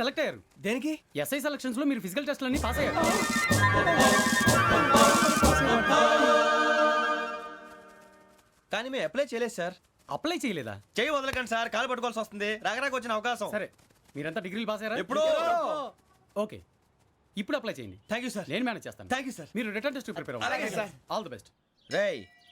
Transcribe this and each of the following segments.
Select అయ్యారు. దేనికి? SI సెలక్షన్స్లో మీరు ఫిజికల్ టెస్ట్ అన్ని పాస్ అయ్యారు. కానీ మేము అప్లై చేయలేదు సార్ అప్లై చేయలేదా? చేయి వదలకండి సార్ కాలు పట్టుకోవాల్సి వస్తుంది. రాగరాకు వచ్చిన అవకాశం. సరే మీరంతా డిగ్రీలు పాస్ అయ్యారా? ఎప్పుడో. ఓకే. ఇప్పుడు అప్లై చేయండి. థ్యాంక్ యూ సార్ నేను మేనేజ్ చేస్తాను. థ్యాంక్ యూ సార్ మీరు రిటర్న్ టెస్ట్ ప్రిపేర్ అలాగే సార్. ఆల్ ది బెస్ట్ రేయ్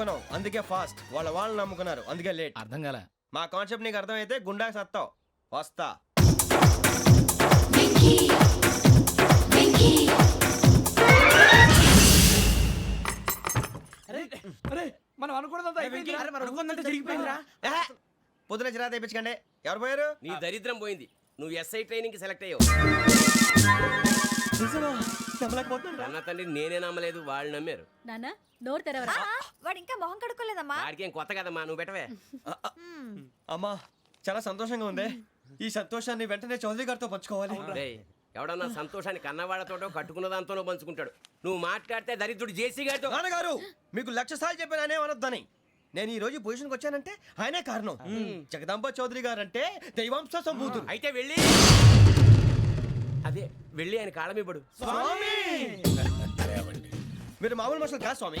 నమ్ముకున్నాం అందుకే ఫాస్ట్. వాళ్ళ వాళ్ళు నమ్ముకున్నారు. అందుకే లేట్. అర్థం కాలే. మా కాన్సెప్ట్ నీకు అర్థమైతే గుండా సత్తావు. వస్తా. అరే మనం అనుకున్నదంతా ఏహే! పొద్దున చిరా తెప్పించకండి ఎవరు పోయారు? నీ దరిద్రం పోయింది. నువ్వు ఎస్ఐ ట్రైనింగ్కి సెలెక్ట్ అయ్యావు. అన్న తండ్రి నేనే నమ్మలేదు వాళ్ళు నమ్మారు. నానా నోరు తెరవరా? వాడు ఇంకా మొహం కడుక్కోలేదమ్మా. వాడికి ఏం కొత్త కదమ్మా నువ్వు పెట్టవే. అమ్మా చాలా సంతోషంగా ఉంది. ఈ సంతోషాన్ని వెంటనే చౌదరి గారితో పంచుకోవాలి. డేయ్, ఎవడన్నా సంతోషాన్ని కన్నవాళ్ళతోటో కట్టుకున్న దాంతోనో పంచుకుంటాడు. నువ్వు మాట్లాడితే దరిద్రుడు జేసీ గారితో నాన్నగారు మీకు లక్ష సార్లు చెప్పాను అనే అనొద్దని. నేను ఈ రోజు పొజిషన్కి వచ్చానంటే ఆయనే కారణం. జగదాంబ చౌదరి గారు అంటే దైవాంశ సంభూతుడు. అయితే వెళ్ళి. అదే వెళ్ళి ఆయన కాళమివ్వడు మీరు మామూలు మనుషులు కాదు స్వామి.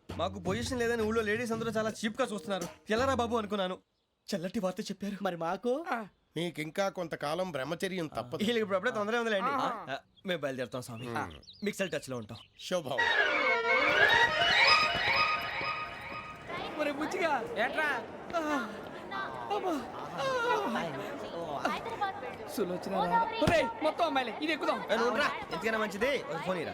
మాకు పొజిషన్ లేదని ఊళ్ళో లేడీస్ అందరూ చాలా చీప్గా చూస్తున్నారు. ఎలారా బాబు అనుకున్నాను. చల్లటి వార్త చెప్పారు. మరి మాకు? నీకింకా కొంతకాలం బ్రహ్మచర్యం తప్పదు. వీళ్ళకి ఇప్పుడు అప్పుడే తొందరగా ఉందిలేండి. ఆ, మేము బయలుదేరుతాం స్వామి. మిక్సల్ టచ్లో ఉంటాం. శుభం. మరి బుచ్చిగా ఏట్రా? సులోచన ఒరేయ్, మొత్తం అమ్మాయిలే. ఇది ఎక్కుదాం. ఏ, నువ్వు ఉండరా. ఎందుకైనా మంచిది. ఒక ఫోన్ ఇరా.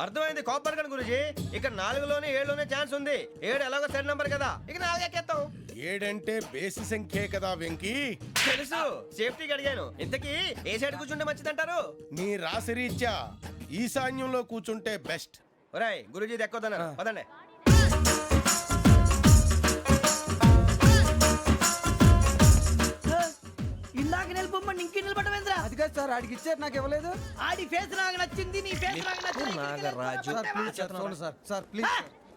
అర్థమైంది కాపర్ కానీ గురూజీ. ఇక్కడ నాలుగులోనే ఏడులోనే ఛాన్స్ ఉంది. ఏడు ఎలాగో సెడ్ నంబర్ కదా. ఇక నాలుగు ఎక్కేస్తాం. ఏడంటే బేసి సంఖ్యే కదా వెంకీ. తెలుసు. సేఫ్టీకి అడిగాను. ఇంతకీ ఏ సైడ్ కూర్చుంటే మంచిదంటారు? నీ రాశి రీత్యా ఈశాన్యంలో కూర్చుంటే బెస్ట్ ఒరాయ్ గురూజీ దెక్కొద్దన్నారు పదండి. ఇందాక నిలబొమ్మని ఇంకే నిలబడమేంద్రా అది కాదు సార్ ఆడికి ఇచ్చారు నాకు ఇవ్వలేదు. ఆడి ఫేస్ నాకు నచ్చింది నీ ఫేస్ నాకు నచ్చింది. నాగరాజు సార్ సార్ ప్లీజ్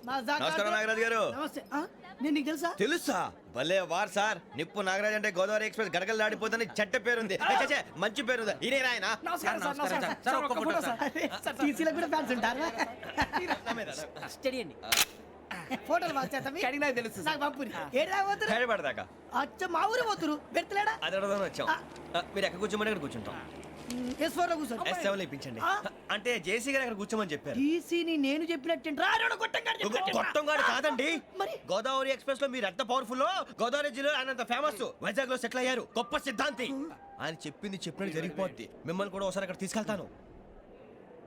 నా జాగా- నమస్కారం నాగరాజు గారు. నమస్తే. ఆ? నేను నీకు తెలుసా? తెలుసా? భలే వార్ సార్. నిప్పు నాగరాజ్ అంటే గోదావరి ఎక్స్ప్రెస్ గడగలు దాడిపోతుంది చెడ్డ పేరుంది. ఏ, ఛే, ఛే, మంచి పేరు ఈయన ఆయన నమస్కారం సార్ నమస్కారం సార్ ఒక్క ఫోటో సార్. అరే, టీసీలో కూడా ఫ్యాన్స్ ఉంటారా. స్టడీ అండి ఫోటోలు పాస్ చేస్తాం తెలుసు సార్. నాకు పంపుని ఏడా దాకా అచ్చ మా ఊరు పోతురు. పెడతలేడా అది అడగదామని వచ్చాం. ఆ, మీరు ఎక్కడ కూర్చోమని అక్కడ కూర్చుంటాం. ఎస్ ఫోర్లో ఎస్ సెవెన్ ఇప్పించండి. ఆ? అంటే జేసీ గారు అక్కడ కూర్చోమని చెప్పారు. టీసీని నేను చెప్పినట్టు గొప్పం గారు కాదండి. మరి? గోదావరి ఎక్స్ప్రెస్లో మీరు ఎంత పవర్ఫుల్ గోదావరి జిల్లా ఆయన ఫేమస్ వైజాగ్లో సెటిల్ అయ్యారు. గొప్ప సిద్ధాంతి. ఆయన చెప్పింది చెప్పినట్టు జరిగిపోద్ది. మిమ్మల్ని కూడా ఒకసారి అక్కడ తీసుకెళ్తాను.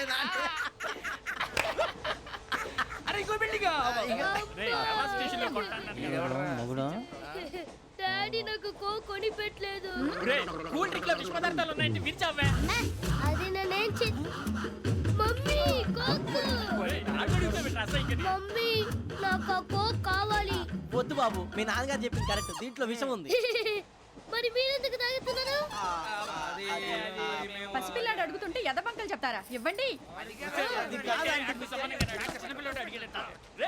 బిల్డింగ్ అరే ఇంకో బిల్డింగ్ మొగుడు? డాడీ నాకు కో కొని పెట్టలేదు కూల్ డ్రింక్లో విష పదార్థాలు ఉన్నాయంటే విరిచావే అది నేనేం చే మమ్మీ కోక్. మమ్మీ నాకు కోక్ కావాలి. వద్దు బాబు మీ నాన్నగారు చెప్పింది కరెక్ట్ దీంట్లో విషయం ఉంది. మరి అడుగుతుంటే ఎదబంకలు చెప్తారా? ఇవ్వండి.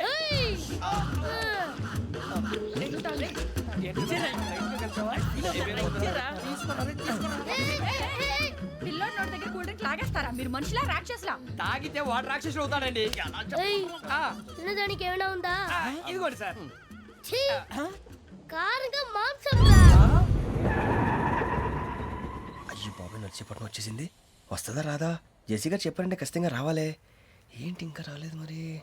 ఏయ్! ఆ! ఏయ్, ఏయ్, ఏయ్! పిల్లోడి నోటి దగ్గర కూల్ డ్రింక్ లాగేస్తారా? మీరు మనుషులా రాక్షసులా? తాగితే వాడు రాక్షసుడు అవుతాడండి. తినడానికి ఏమైనా ఉందా? ఇదిగోండి సార్! కారంగా మాంసం అయ్యో బాబాయ్ నడిచేపట్నం వచ్చేసింది. వస్తుందా రాదా? జెసిగా గారు చెప్పారంటే ఖచ్చితంగా రావాలే. ఏంటి ఇంకా రాలేదు మరి?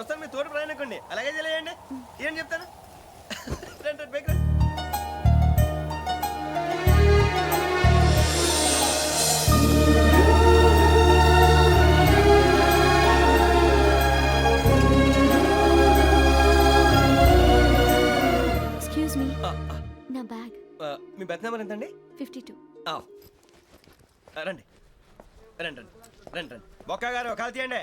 ప్రస్తుతం మీ తోటి ప్రయాణకండి అలాగే తెలియండి ఏం చెప్తాను? రండి మీ నా బెత్ నెంబర్ ఎంత అండి ఫిఫ్టీ టూ రండి. రండి రండి. రండి రండి. బొక్క గారు కాల్ తీయండి.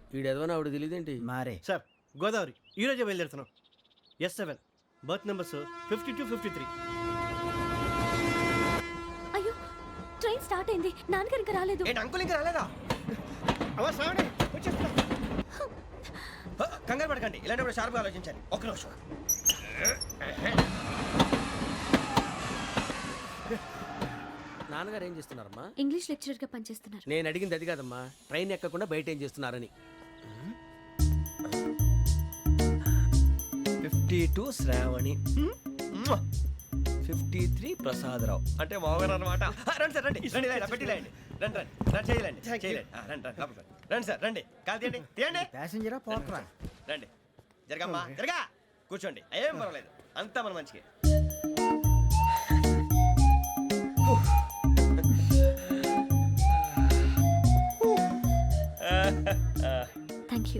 ఈడు ఎదవని ఆవిడ తెలియదేంటి మారే. సార్ గోదావరి ఈ రోజే బయలుదేరుతున్నాం. S seven berth numbers fifty two fifty three అయ్యో ట్రైన్ స్టార్ట్ అయింది. నాన్నగారు ఇంకా రాలేదు. ఏంటి అంకుల్ ఇంకా రాలేదా? హ, కంగారు పడకండి. ఇలాంటప్పుడు షార్ప్గా ఆలోచించండి. ఒక్క నిమిషం. నాన్నగారు ఏం చేస్తున్నారమ్మా? ఇంగ్లీష్ లెక్చరర్గా పనిచేస్తున్నారు. నేను అడిగింది అది కాదమ్మా. ట్రైన్ ఎక్కకుండా బయట ఏం చేస్తున్నారని. Fifty two Shravani. Fifty three Prasadarao. అంటే మామగారు అనమాట రండి సార్ రండి. రండి రండి పెట్టి లేండి రండి రండి. రండి చేయలేండి చేయలేండి రండి రండి లోపలికి రండి. సార్ రండి. కాలు తీయండి తీయండి. ప్యాసింజరా పోట్రా రండి జరగమ్మా జరగా. కూర్చోండి. ఏం పర్వాలేదు. అంతా మన మంచికి.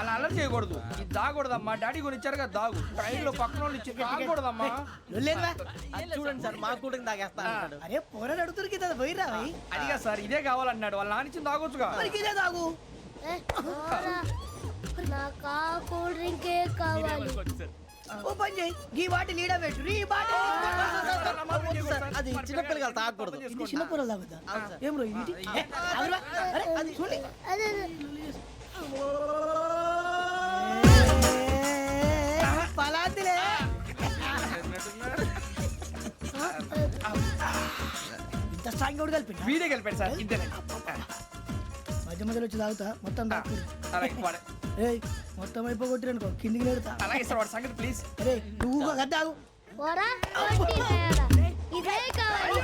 అలా అలర్ చేయకూడదు. ఇది దాగకూడదమ్మా. డాడీ కొని ఇచ్చారు కదా దాగు. ట్రైన్లో పక్కన వాళ్ళు ఇచ్చి దాగకూడదమ్మా. చూడండి సార్ మా కూడా తాగేస్తా అరే పోరాడు అడుగుతారు కదా పోయిరా అదిగా సార్ ఇదే కావాలన్నాడు. వాళ్ళ నాన్న ఇచ్చింది తాగొచ్చుగా. ఇదే తాగు. నాకు కూల్ డ్రింకే కావాలి. ఓ పని చేయి. ఈ బాటి లీడ పెట్టు. ఈ బాటి అది చిన్నపిల్లలు తాగకూడదు. ఇది చిన్న పొరలు తాగుతా ఏం రో ఇది. అరే అది చూడండి. పలాంతిలే. ఇంత స్ట్రాంగ్ కూడా కలిపి వీడే కలిపాడు సార్ ఇంతేనే మధ్య మధ్యలో వచ్చి తాగుతా. మొత్తం తాగు ఏయ్ మొత్తం అయిపోగొట్టిరనుకో కిందికి నేడుతా అలాగే సార్ వాడి సంగతి ప్లీజ్ అరే నువ్వు కదా తాగు పోరా? కొట్టి తయారా. ఇదే కావాలి.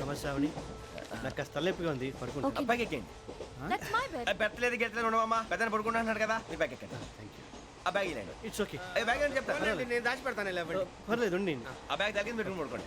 నమస్తే నాకు కాస్త తలెప్పిగా ఉంది పడుకుంటా అబ్బాయికి ఎక్కండి పెట్టలేదు గెట్టలేదు ఉండవమ్మా. పెద్దని పడుకుంటున్నాడు కదా మీ బ్యాగ్ ఎక్కండి. ఆ బ్యాగ్ ఇలాండి ఇట్స్ ఓకే ఏ బ్యాగ్ అని చెప్తాను నేను దాచి పెడతాను లేవండి. పర్లేదు ఉండి ఆ బ్యాగ్ తగ్గింది పెట్టుకుని పడుకోండి.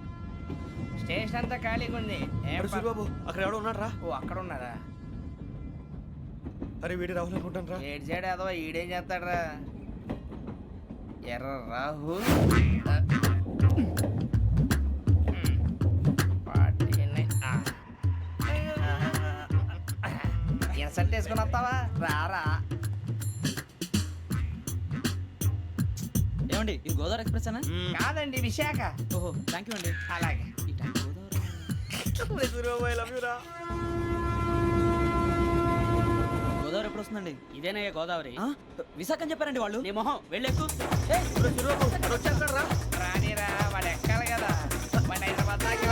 స్టేషన్ అంతా ఖాళీగా ఉంది. ఏం ప- సూరిబాబు అక్కడ ఎవడో ఉన్నాడు రా ఓ అక్కడ ఉన్నారా అరే వీడి రాహుల్ అనుకుంటాను రా ఏడు సైడ్ ఏదో ఈడేం చేస్తాడరా? ఎర్ర రాహుల్? ఇన్సల్ట్ వేసుకుని వస్తావా? రారా. ఏమండి ఇది గోదావరి ఎక్స్ప్రెస్ అనా కాదండి విశాఖ. ఓహో థ్యాంక్ యూ అండి. అలాగే. గోదావరి ఎప్పుడు వస్తుందండి? ఇదేనయ్య గోదావరి. విశాఖ అని చెప్పారండి వాళ్ళు. నీ మొహం వెళ్ళేకు రానిరా వాడు ఎక్కాలి కదా. వాడు హైదరాబాద్ దాకా